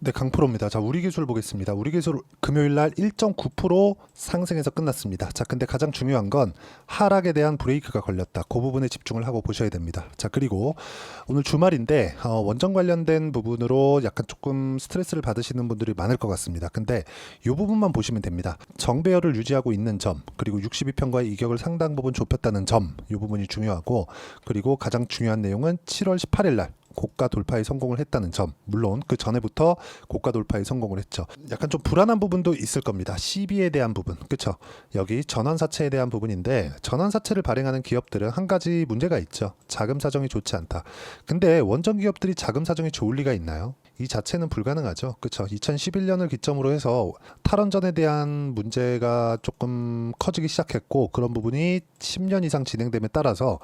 네, 강프로입니다. 자, 우리 기술 보겠습니다. 우리 기술 금요일 날 1.9% 상승해서 끝났습니다. 자, 근데 가장 중요한 건 하락에 대한 브레이크가 걸렸다. 그 부분에 집중을 하고 보셔야 됩니다. 자, 그리고 오늘 주말인데 어, 원전 관련된 부분으로 약간 조금 스트레스를 받으시는 분들이 많을 것 같습니다. 근데 이 부분만 보시면 됩니다. 정배열을 유지하고 있는 점, 그리고 62편과의 이격을 상당 부분 좁혔다는 점, 이 부분이 중요하고 그리고 가장 중요한 내용은 7월 18일 날 고가 돌파에 성공을 했다는 점. 물론 그 전에부터 고가 돌파에 성공을 했죠. 약간 좀 불안한 부분도 있을 겁니다. CB에 대한 부분. 그렇죠? 여기 전환사채에 대한 부분인데 전환사채를 발행하는 기업들은 한 가지 문제가 있죠. 자금 사정이 좋지 않다. 근데 원전 기업들이 자금 사정이 좋을 리가 있나요? 이 자체는 불가능하죠. 그렇죠. 2011년을 기점으로 해서 탈원전에 대한 문제가 조금 커지기 시작했고 그런 부분이 10년 이상 진행됨에 따라서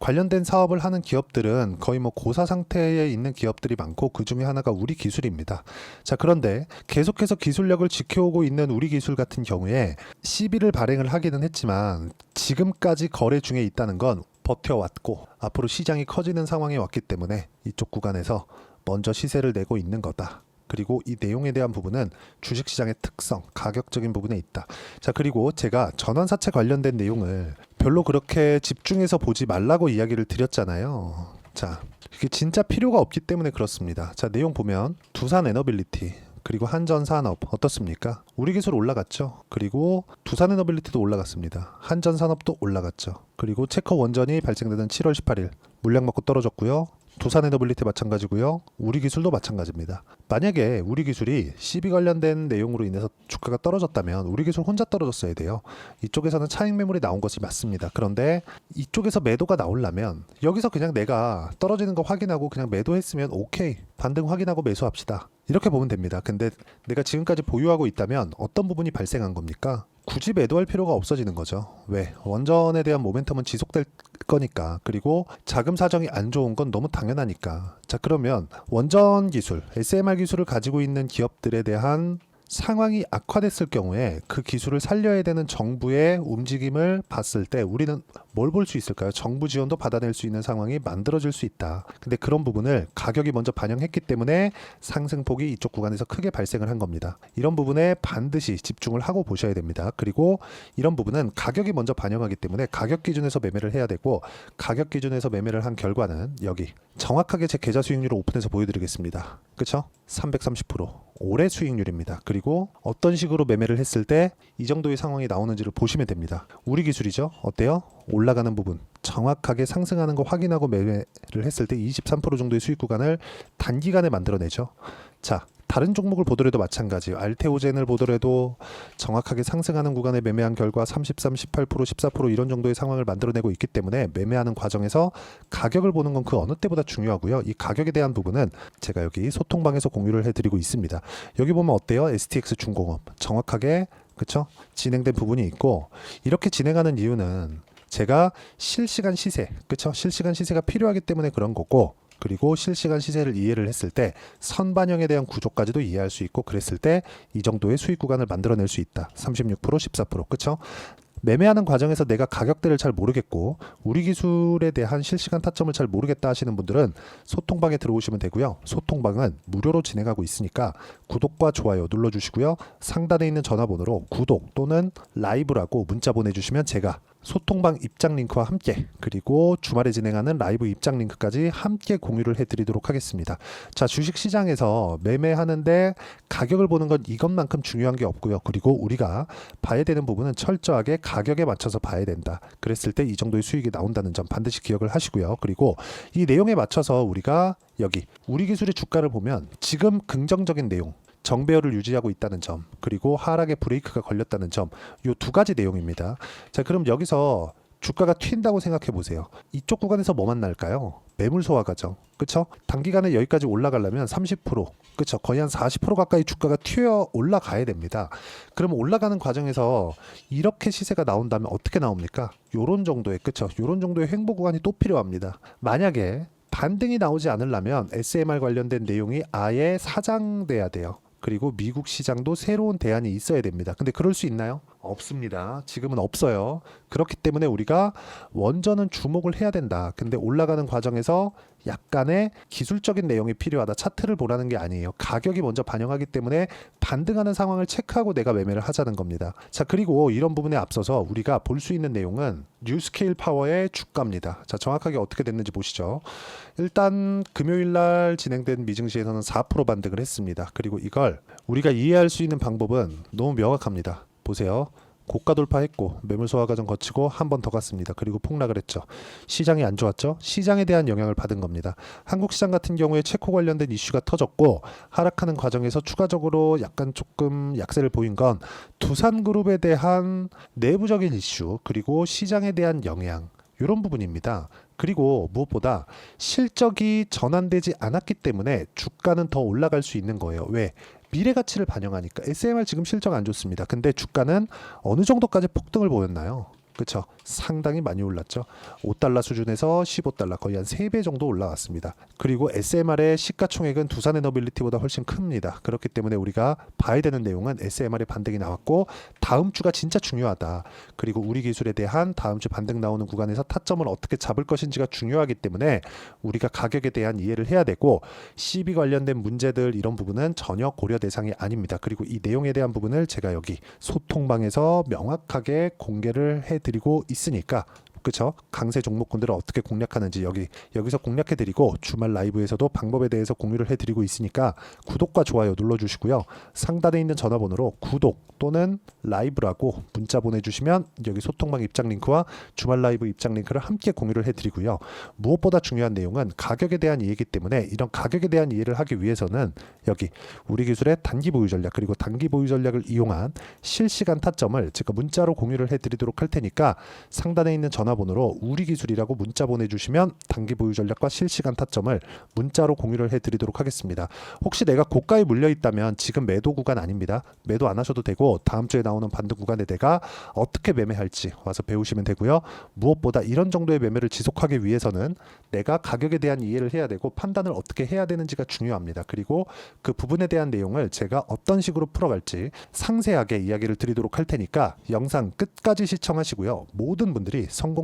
관련된 사업을 하는 기업들은 거의 뭐 고사 상태에 있는 기업들이 많고 그 중에 하나가 우리 기술입니다. 자, 그런데 계속해서 기술력을 지켜오고 있는 우리 기술 같은 경우에 CB를 발행을 하기는 했지만 지금까지 거래 중에 있다는 건 버텨왔고 앞으로 시장이 커지는 상황에 왔기 때문에 이쪽 구간에서 먼저 시세를 내고 있는 거다. 그리고 이 내용에 대한 부분은 주식시장의 특성, 가격적인 부분에 있다. 자, 그리고 제가 전환사채 관련된 내용을 별로 그렇게 집중해서 보지 말라고 이야기를 드렸잖아요. 자, 이게 진짜 필요가 없기 때문에 그렇습니다. 자, 내용 보면 두산 에너빌리티 그리고 한전산업 어떻습니까? 우리 기술 올라갔죠. 그리고 두산 에너빌리티도 올라갔습니다. 한전산업도 올라갔죠. 그리고 체커 원전이 발생되던 7월 18일 물량 맞고 떨어졌고요. 두산 에너빌리티 마찬가지고요. 우리 기술도 마찬가지입니다. 만약에 우리 기술이 CB 관련된 내용으로 인해서 주가가 떨어졌다면 우리 기술 혼자 떨어졌어야 돼요. 이쪽에서는 차익 매물이 나온 것이 맞습니다. 그런데 이쪽에서 매도가 나오려면 여기서 그냥 내가 떨어지는 거 확인하고 그냥 매도했으면 오케이. 반등 확인하고 매수합시다. 이렇게 보면 됩니다. 근데 내가 지금까지 보유하고 있다면 어떤 부분이 발생한 겁니까? 굳이 매도할 필요가 없어지는 거죠. 왜? 원전에 대한 모멘텀은 지속될 거니까. 그리고 자금 사정이 안 좋은 건 너무 당연하니까. 자, 그러면 원전 기술, SMR 기술을 가지고 있는 기업들에 대한 상황이 악화됐을 경우에 그 기술을 살려야 되는 정부의 움직임을 봤을 때 우리는 뭘 볼 수 있을까요? 정부 지원도 받아낼 수 있는 상황이 만들어질 수 있다. 근데 그런 부분을 가격이 먼저 반영했기 때문에 상승폭이 이쪽 구간에서 크게 발생을 한 겁니다. 이런 부분에 반드시 집중을 하고 보셔야 됩니다. 그리고 이런 부분은 가격이 먼저 반영하기 때문에 가격 기준에서 매매를 해야 되고 가격 기준에서 매매를 한 결과는 여기 정확하게 제 계좌 수익률을 오픈해서 보여드리겠습니다. 그쵸? 330% 올해 수익률입니다. 그리고 어떤 식으로 매매를 했을 때 이 정도의 상황이 나오는지를 보시면 됩니다. 우리 기술이죠. 어때요? 올라가는 부분 정확하게 상승하는 거 확인하고 매매를 했을 때 23% 정도의 수익 구간을 단기간에 만들어내죠. 자, 다른 종목을 보더라도 마찬가지예요. 알테오젠을 보더라도 정확하게 상승하는 구간에 매매한 결과 33, 18%, 14% 이런 정도의 상황을 만들어내고 있기 때문에 매매하는 과정에서 가격을 보는 건 그 어느 때보다 중요하고요. 이 가격에 대한 부분은 제가 여기 소통방에서 공유를 해드리고 있습니다. 여기 보면 어때요? STX 중공업 정확하게 그쵸? 진행된 부분이 있고 이렇게 진행하는 이유는 제가 실시간 시세, 그쵸? 실시간 시세가 필요하기 때문에 그런 거고 그리고 실시간 시세를 이해를 했을 때 선반영에 대한 구조까지도 이해할 수 있고 그랬을 때 이 정도의 수익 구간을 만들어낼 수 있다. 36% 14% 그쵸? 매매하는 과정에서 내가 가격대를 잘 모르겠고 우리 기술에 대한 실시간 타점을 잘 모르겠다 하시는 분들은 소통방에 들어오시면 되고요. 소통방은 무료로 진행하고 있으니까 구독과 좋아요 눌러주시고요. 상단에 있는 전화번호로 구독 또는 라이브라고 문자 보내주시면 제가 소통방 입장 링크와 함께 그리고 주말에 진행하는 라이브 입장 링크까지 함께 공유를 해드리도록 하겠습니다. 자 주식 시장에서 매매하는데 가격을 보는 건 이것만큼 중요한 게 없고요. 그리고 우리가 봐야 되는 부분은 철저하게 가격에 맞춰서 봐야 된다. 그랬을 때 이 정도의 수익이 나온다는 점 반드시 기억을 하시고요. 그리고 이 내용에 맞춰서 우리가 여기 우리 기술의 주가를 보면 지금 긍정적인 내용 정배열을 유지하고 있다는 점 그리고 하락의 브레이크가 걸렸다는 점 요 두 가지 내용입니다. 자 그럼 여기서 주가가 튄다고 생각해 보세요. 이쪽 구간에서 뭐 만 날까요? 매물 소화 과정. 그쵸? 단기간에 여기까지 올라가려면 30%, 그쵸? 거의 한 40% 가까이 주가가 튀어 올라가야 됩니다. 그럼 올라가는 과정에서 이렇게 시세가 나온다면 어떻게 나옵니까? 요런 정도의, 그쵸? 요런 정도의 횡보 구간이 또 필요합니다. 만약에 반등이 나오지 않으려면 SMR 관련된 내용이 아예 사장돼야 돼요. 그리고 미국 시장도 새로운 대안이 있어야 됩니다. 근데 그럴 수 있나요? 없습니다. 지금은 없어요. 그렇기 때문에 우리가 원전은 주목을 해야 된다. 근데 올라가는 과정에서 약간의 기술적인 내용이 필요하다. 차트를 보라는 게 아니에요. 가격이 먼저 반영하기 때문에 반등하는 상황을 체크하고 내가 매매를 하자는 겁니다. 자, 그리고 이런 부분에 앞서서 우리가 볼 수 있는 내용은 뉴스케일 파워의 주가입니다. 자, 정확하게 어떻게 됐는지 보시죠. 일단 금요일 날 진행된 미증시에서는 4% 반등을 했습니다. 그리고 이걸 우리가 이해할 수 있는 방법은 너무 명확합니다. 보세요. 고가 돌파했고 매물 소화 과정 거치고 한 번 더 갔습니다. 그리고 폭락을 했죠. 시장이 안 좋았죠. 시장에 대한 영향을 받은 겁니다. 한국 시장 같은 경우에 체코 관련된 이슈가 터졌고 하락하는 과정에서 추가적으로 약간 조금 약세를 보인 건 두산 그룹에 대한 내부적인 이슈 그리고 시장에 대한 영향 이런 부분입니다. 그리고 무엇보다 실적이 전환되지 않았기 때문에 주가는 더 올라갈 수 있는 거예요. 왜? 미래 가치를 반영하니까 SMR 지금 실적 안 좋습니다. 근데 주가는 어느 정도까지 폭등을 보였나요? 그렇죠. 상당히 많이 올랐죠. 5달러 수준에서 15달러 거의 한 3배 정도 올라왔습니다. 그리고 SMR의 시가총액은 두산 에너빌리티보다 훨씬 큽니다. 그렇기 때문에 우리가 봐야 되는 내용은 SMR의 반등이 나왔고 다음 주가 진짜 중요하다. 그리고 우리 기술에 대한 다음 주 반등 나오는 구간에서 타점을 어떻게 잡을 것인지가 중요하기 때문에 우리가 가격에 대한 이해를 해야 되고 CB 관련된 문제들 이런 부분은 전혀 고려 대상이 아닙니다. 그리고 이 내용에 대한 부분을 제가 여기 소통방에서 명확하게 공개를 해 드리고 있으니까 그쵸? 강세 종목군들을 어떻게 공략하는지 여기 여기서 공략해 드리고 주말 라이브에서도 방법에 대해서 공유를 해 드리고 있으니까 구독과 좋아요 눌러 주시고요. 상단에 있는 전화번호로 구독 또는 라이브라고 문자 보내 주시면 여기 소통방 입장 링크와 주말 라이브 입장 링크를 함께 공유를 해 드리고요. 무엇보다 중요한 내용은 가격에 대한 이해이기 때문에 이런 가격에 대한 이해를 하기 위해서는 여기 우리 기술의 단기 보유 전략 그리고 단기 보유 전략을 이용한 실시간 타점을 제가 문자로 공유를 해 드리도록 할 테니까 상단에 있는 전화 번호로 우리 기술이라고 문자 보내주시면 단기 보유 전략과 실시간 타점을 문자로 공유를 해 드리도록 하겠습니다. 혹시 내가 고가에 물려 있다면 지금 매도 구간 아닙니다. 매도 안 하셔도 되고 다음 주에 나오는 반등 구간에 내가 어떻게 매매할지 와서 배우시면 되고요. 무엇보다 이런 정도의 매매를 지속하기 위해서는 내가 가격에 대한 이해를 해야 되고 판단을 어떻게 해야 되는지가 중요합니다. 그리고 그 부분에 대한 내용을 제가 어떤 식으로 풀어갈지 상세하게 이야기를 드리도록 할 테니까 영상 끝까지 시청하시고요. 모든 분들이 성공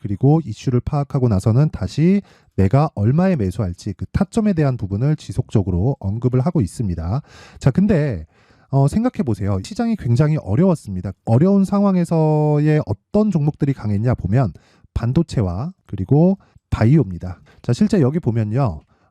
그리고 이슈를 파악하고 나서는 다시 내가 얼마에 매수할지 그 타점에 대한 부분을 지속적으로 언급을 하고 있습니다. 자, 근데 어, 생각해 보세요. 시장이 굉장히 어려웠습니다. 어려운 상황에서의 어떤 종목들이 강했냐 보면 반도체와 그리고 바이오입니다. 자, 실제 여기 보면요.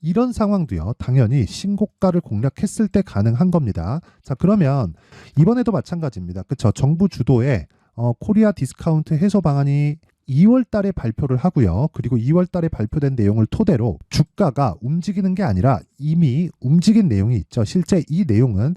이런 상황도요, 당연히 신고가를 공략했을 때 가능한 겁니다. 자, 그러면 이번에도 마찬가지입니다. 그쵸? 정부 주도의 어, 코리아 디스카운트 해소 방안이 2월 달에 발표를 하고요. 그리고 2월 달에 발표된 내용을 토대로 주가가 움직이는 게 아니라 이미 움직인 내용이 있죠. 실제 이 내용은